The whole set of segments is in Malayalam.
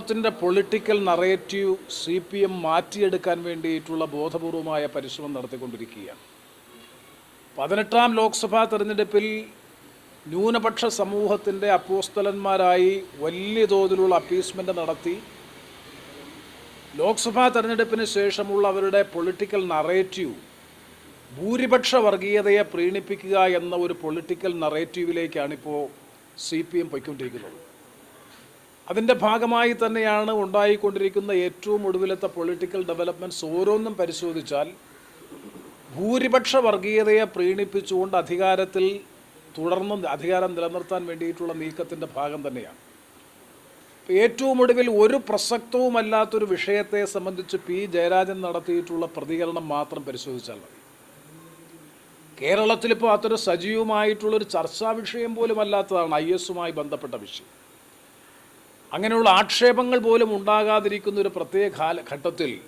കേരളത്തിന്റെ political narrative C P M മാറ്റിയെടുക്കാൻ വേണ്ടിയിട്ടുള്ള ബോധപൂർവമായ പരിശ്രമം നടത്തിക്കൊണ്ടിരിക്കുകയാണ്. പതിനെട്ടാം ലോക്സഭാ തെരഞ്ഞെടുപ്പിൽ ന്യൂനപക്ഷ സമൂഹത്തിന്റെ അപ്പോസ്തലന്മാരായി വലിയ തോതിലുള്ള അപ്പീസ്മെന്റ് നടത്തി. ലോക്സഭാ തെരഞ്ഞെടുപ്പിന് ശേഷമുള്ള അവരുടെ പൊളിറ്റിക്കൽ നറേറ്റീവ് ഭൂരിപക്ഷ വർഗീയതയെ പ്രീണിപ്പിക്കുക എന്ന ഒരു പൊളിറ്റിക്കൽ നറേറ്റീവിലേക്കാണിപ്പോൾ സി പി എം പൊയ്ക്കൊണ്ടിരിക്കുന്നത്. അതിന്റെ ഭാഗമായി തന്നെയാണ് ഉണ്ടായിക്കൊണ്ടിരിക്കുന്ന ഏറ്റവും ഒടുവിലത്തെ പൊളിറ്റിക്കൽ ഡെവലപ്മെന്റ്സ് ഓരോന്നും പരിശോധിച്ചാൽ ഭൂരിപക്ഷ വർഗീയതയെ പ്രീണിപ്പിച്ചുകൊണ്ട് അധികാരത്തിൽ തുടർന്നും അധികാരം നിലനിർത്താൻ വേണ്ടിയിട്ടുള്ള നീക്കത്തിന്റെ ഭാഗം തന്നെയാണ്. ഏറ്റവും ഒടുവിൽ ഒരു പ്രസക്തവുമല്ലാത്തൊരു വിഷയത്തെ സംബന്ധിച്ച് പി ജയരാജൻ നടത്തിയിട്ടുള്ള പ്രതികരണം മാത്രം പരിശോധിച്ചാൽ മതി. കേരളത്തിലിപ്പോൾ അതൊരു സജീവമായിട്ടുള്ളൊരു ചർച്ചാ വിഷയം പോലും അല്ലാത്തതാണ് ഐ എസുമായി ബന്ധപ്പെട്ട വിഷയം. അങ്ങനെയുള്ള ആക്ഷേപങ്ങൾ പോലും ഉണ്ടാകാതിരിക്കുന്ന ഒരു പ്രത്യേക കാലഘട്ടത്തിൽ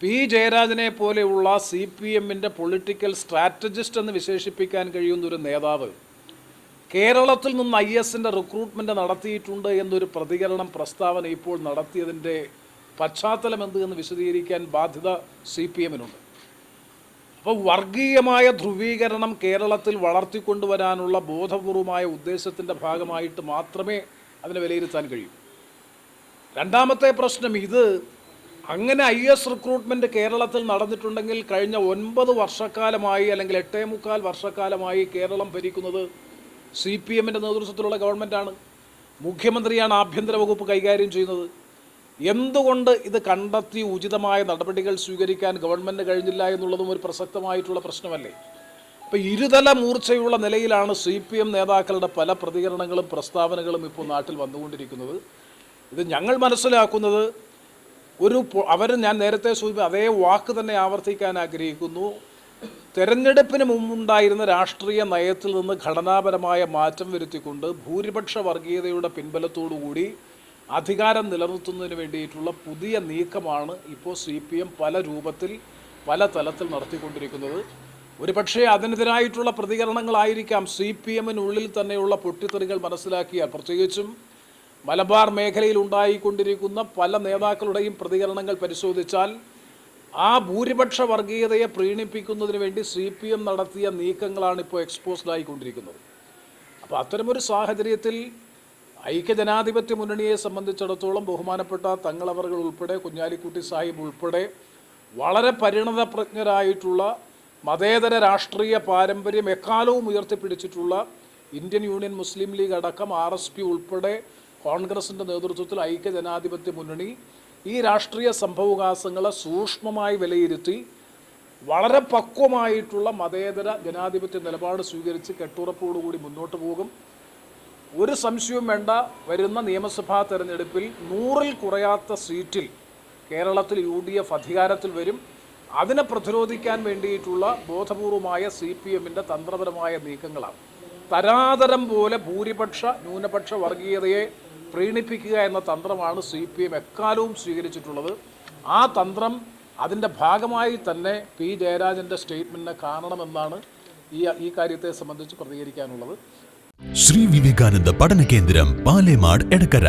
പി. ജയരാജനെ പോലെയുള്ള സി. പി. എമ്മിന്റെ പൊളിറ്റിക്കൽ സ്ട്രാറ്റജിസ്റ്റ് എന്ന് വിശേഷിപ്പിക്കാൻ കഴിയുന്ന ഒരു നേതാവ് കേരളത്തിൽ നിന്ന് ഐ. എസിന്റെ റിക്രൂട്ട്മെന്റ് നടത്തിയിട്ടുണ്ട് എന്നൊരു പ്രതികരണം പ്രസ്താവന ഇപ്പോൾ നടത്തിയതിന്റെ പശ്ചാത്തലം എന്ത് എന്ന് വിശദീകരിക്കാൻ ബാധ്യത സി. പി. എമ്മിനുണ്ട്. അപ്പോൾ വർഗീയമായ ധ്രുവീകരണം കേരളത്തിൽ വളർത്തിക്കൊണ്ടുവരാനുള്ള ബോധപൂർവമായ ഉദ്ദേശത്തിന്റെ ഭാഗമായിട്ട് മാത്രമേ അതിനെ വിലയിരുത്താൻ കഴിയൂ. രണ്ടാമത്തെ പ്രശ്നം ഇത് അങ്ങനെ ഐ എസ് റിക്രൂട്ട്മെന്റ് കേരളത്തിൽ നടന്നിട്ടുണ്ടെങ്കിൽ കഴിഞ്ഞ ഒൻപത് വർഷക്കാലമായി അല്ലെങ്കിൽ എട്ടേ മുക്കാൽ വർഷക്കാലമായി കേരളം ഭരിക്കുന്നത് സി പി എമ്മിന്റെ നേതൃത്വത്തിലുള്ള ഗവൺമെന്റാണ്. മുഖ്യമന്ത്രിയാണ് ആഭ്യന്തര വകുപ്പ് കൈകാര്യം ചെയ്യുന്നത്. എന്തുകൊണ്ട് ഇത് കണ്ടെത്തി ഉചിതമായ നടപടികൾ സ്വീകരിക്കാൻ ഗവൺമെന്റ് കഴിഞ്ഞില്ല എന്നുള്ളതും ഒരു പ്രസക്തമായിട്ടുള്ള പ്രശ്നമല്ലേ? അപ്പോൾ ഇരുതല മൂർച്ചയുള്ള നിലയിലാണ് സി പി എം നേതാക്കളുടെ പല പ്രതികരണങ്ങളും പ്രസ്താവനകളും ഇപ്പോൾ നാട്ടിൽ വന്നുകൊണ്ടിരിക്കുന്നത്. ഇത് ഞങ്ങൾ മനസ്സിലാക്കുന്നത് ഒരു അവർ ഞാൻ നേരത്തെ സൂചി അതേ വാക്ക് തന്നെ ആവർത്തിക്കാൻ ആഗ്രഹിക്കുന്നു. തെരഞ്ഞെടുപ്പിന് മുമ്പുണ്ടായിരുന്ന രാഷ്ട്രീയ നയത്തിൽ നിന്ന് ഘടനാപരമായ മാറ്റം വരുത്തിക്കൊണ്ട് ഭൂരിപക്ഷ വർഗീയതയുടെ പിൻബലത്തോടുകൂടി അധികാരം നിലനിർത്തുന്നതിന് വേണ്ടിയിട്ടുള്ള പുതിയ നീക്കമാണ് ഇപ്പോൾ സി പി എം പല രൂപത്തിൽ പല തലത്തിൽ നടത്തിക്കൊണ്ടിരിക്കുന്നത്. ഒരുപക്ഷേ അതിനെതിരായിട്ടുള്ള പ്രതികരണങ്ങളായിരിക്കാം സി പി എമ്മിനുള്ളിൽ തന്നെയുള്ള പൊട്ടിത്തെറികൾ മനസ്സിലാക്കിയാൽ. പ്രത്യേകിച്ചും മലബാർ മേഖലയിൽ ഉണ്ടായിക്കൊണ്ടിരിക്കുന്ന പല നേതാക്കളുടെയും പ്രതികരണങ്ങൾ പരിശോധിച്ചാൽ ആ ഭൂരിപക്ഷ വർഗീയതയെ പ്രീണിപ്പിക്കുന്നതിന് വേണ്ടി സി പി എം നടത്തിയ നീക്കങ്ങളാണ് ഇപ്പോൾ എക്സ്പോസ്ഡ് ആയിക്കൊണ്ടിരിക്കുന്നത്. അപ്പോൾ അത്തരമൊരു സാഹചര്യത്തിൽ ഐക്യജനാധിപത്യ മുന്നണിയെ സംബന്ധിച്ചിടത്തോളം ബഹുമാനപ്പെട്ട തങ്ങളവറുകൾ ഉൾപ്പെടെ കുഞ്ഞാലിക്കുട്ടി സാഹിബ് ഉൾപ്പെടെ വളരെ പരിണതപ്രജ്ഞരായിട്ടുള്ള മതേതര രാഷ്ട്രീയ പാരമ്പര്യം എക്കാലവും ഉയർത്തിപ്പിടിച്ചിട്ടുള്ള ഇന്ത്യൻ യൂണിയൻ മുസ്ലിം ലീഗ് അടക്കം ആർ എസ് പി ഉൾപ്പെടെ കോൺഗ്രസിന്റെ നേതൃത്വത്തിൽ ഐക്യ ജനാധിപത്യ മുന്നണി ഈ രാഷ്ട്രീയ സംഭവകാസങ്ങളെ സൂക്ഷ്മമായി വിലയിരുത്തി വളരെ പക്വമായിട്ടുള്ള മതേതര ജനാധിപത്യ നിലപാട് സ്വീകരിച്ച് കെട്ടുറപ്പോടുകൂടി മുന്നോട്ട് പോകും. ഒരു സംശയവും വേണ്ട. വരുന്ന നിയമസഭാ തെരഞ്ഞെടുപ്പിൽ നൂറിൽ കുറയാത്ത സീറ്റിൽ കേരളത്തിൽ യു ഡി എഫ് അധികാരത്തിൽ വരും. അതിനെ പ്രതിരോധിക്കാൻ വേണ്ടിയിട്ടുള്ള ബോധപൂർവമായ സി പി എമ്മിന്റെ തന്ത്രപരമായ നീക്കങ്ങളാണ്. തരാതരം പോലെ ഭൂരിപക്ഷ ന്യൂനപക്ഷ വർഗീയതയെ പ്രീണിപ്പിക്കുക എന്ന തന്ത്രമാണ് സി പി എം എക്കാലവും സ്വീകരിച്ചിട്ടുള്ളത്. ആ തന്ത്രം അതിന്റെ ഭാഗമായി തന്നെ പി ജയരാജന്റെ സ്റ്റേറ്റ്മെന്റിനെ കാണണമെന്നാണ് ഈ ഈ കാര്യത്തെ സംബന്ധിച്ച് പ്രതികരിക്കാനുള്ളത്. ശ്രീ വിവേകാനന്ദ പഠന കേന്ദ്രം പാലേമാട് എടക്കര.